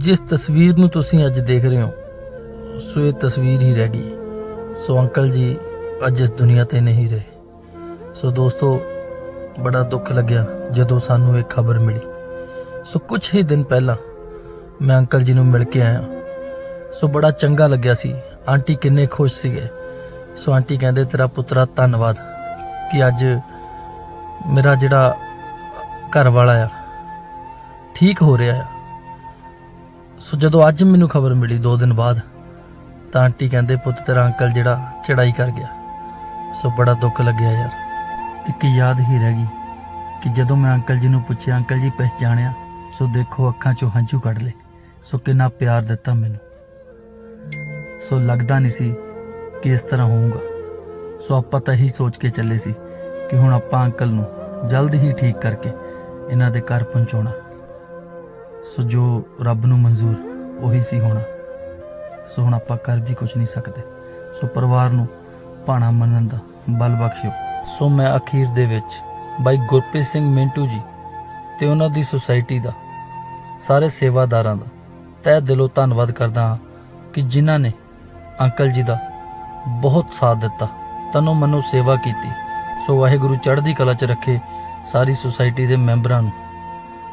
ਜਿਸ ਤਸਵੀਰ ਨੂੰ ਤੁਸੀਂ ਅੱਜ ਦੇਖ ਰਹੇ ਹੋ, ਸੋ ਇਹ ਤਸਵੀਰ ਹੀ ਰਹਿ ਗਈ। ਸੋ ਅੰਕਲ ਜੀ, ਅੱਜ ਇਸ ਦੁਨੀਆ ਤੇ ਨਹੀਂ ਰਹੇ। ਸੋ ਦੋਸਤੋ, ਬੜਾ ਦੁੱਖ ਲੱਗਿਆ ਜਦੋਂ ਸਾਨੂੰ ਇਹ ਖਬਰ ਮਿਲੀ। ਸੋ ਕੁਝ ਹੀ ਦਿਨ ਪਹਿਲਾਂ ਮੈਂ ਅੰਕਲ ਜੀ ਨੂੰ ਮਿਲ ਕੇ ਆਇਆ। ਸੋ ਬੜਾ ਚੰਗਾ ਲੱਗਿਆ ਸੀ। ਆਂਟੀ ਕਿੰਨੇ ਖੁਸ਼ ਸੀਗੇ। ਸੋ ਆਂਟੀ ਕਹਿੰਦੇ, ਤੇਰਾ ਪੁੱਤਰਾ, ਧੰਨਵਾਦ ਕਿ ਅੱਜ ਮੇਰਾ ਜਿਹੜਾ ਘਰ ਵਾਲਾ ਆ, ਠੀਕ ਹੋ ਰਿਹਾ ਆ। ਸੋ ਜਦੋਂ ਅੱਜ ਮੈਨੂੰ ਖਬਰ ਮਿਲੀ 2 ਦਿਨ ਬਾਅਦ, ਤਾਂ ਆਂਟੀ ਕਹਿੰਦੇ, ਪੁੱਤ, ਤੇਰਾ ਅੰਕਲ ਜਿਹੜਾ ਚੜਾਈ ਕਰ ਗਿਆ। ਸੋ ਬੜਾ ਦੁੱਖ ਲੱਗਿਆ ਯਾਰ। ਇੱਕ ਯਾਦ ਹੀ ਰਹਿ ਗਈ ਕਿ ਜਦੋਂ ਮੈਂ ਅੰਕਲ ਜੀ ਨੂੰ ਪੁੱਛਿਆ, ਅੰਕਲ ਜੀ, ਪਹਿਚਾਣਿਆ? ਸੋ ਦੇਖੋ, ਅੱਖਾਂ 'ਚੋਂ ਹੰਝੂ ਕੱਢ ਲਏ। ਸੋ ਕਿੰਨਾ ਪਿਆਰ ਦਿੱਤਾ ਮੈਨੂੰ। ਸੋ ਲੱਗਦਾ ਨਹੀਂ ਸੀ ਕਿ ਇਸ ਤਰ੍ਹਾਂ ਹੋਊਗਾ। ਸੋ ਆਪਾਂ ਤਾਂ ਇਹੀ ਸੋਚ ਕੇ ਚੱਲੇ ਸੀ ਕਿ ਹੁਣ ਆਪਾਂ ਅੰਕਲ ਨੂੰ ਜਲਦ ਹੀ ਠੀਕ ਕਰਕੇ ਇਹਨਾਂ ਦੇ ਘਰ ਪਹੁੰਚਾਉਣਾ। ਸੋ ਜੋ ਰੱਬ ਨੂੰ ਮਨਜ਼ੂਰ, ਉਹੀ ਸੀ ਹੋਣਾ। ਸੋ ਹੁਣ ਆਪਾਂ ਕਰ ਵੀ ਕੁਝ ਨਹੀਂ ਸਕਦੇ। ਸੋ ਪਰਿਵਾਰ ਨੂੰ ਭਾਣਾ ਮੰਨਣ ਦਾ ਬਲ ਬਖਸ਼ਿਓ। ਸੋ ਮੈਂ ਅਖੀਰ ਦੇ ਵਿੱਚ ਬਾਈ ਗੁਰਪ੍ਰੀਤ ਸਿੰਘ ਮਿੰਟੂ ਜੀ ਤੇ ਉਹਨਾਂ ਦੀ ਸੁਸਾਇਟੀ ਦਾ, ਸਾਰੇ ਸੇਵਾਦਾਰਾਂ ਦਾ ਤਹਿ ਦਿਲੋਂ ਧੰਨਵਾਦ ਕਰਦਾ ਹਾਂ ਕਿ ਜਿਨ੍ਹਾਂ ਨੇ ਅੰਕਲ ਜੀ ਦਾ ਬਹੁਤ ਸਾਥ ਦਿੱਤਾ ਤਨੋਂ ਮਨੋਂ ਸੇਵਾ ਕੀਤੀ। ਸੋ ਵਾਹਿਗੁਰੂ ਚੜ੍ਹਦੀ ਕਲਾ 'ਚ ਰੱਖੇ ਸਾਰੀ ਸੁਸਾਇਟੀ ਦੇ ਮੈਂਬਰਾਂ ਨੂੰ।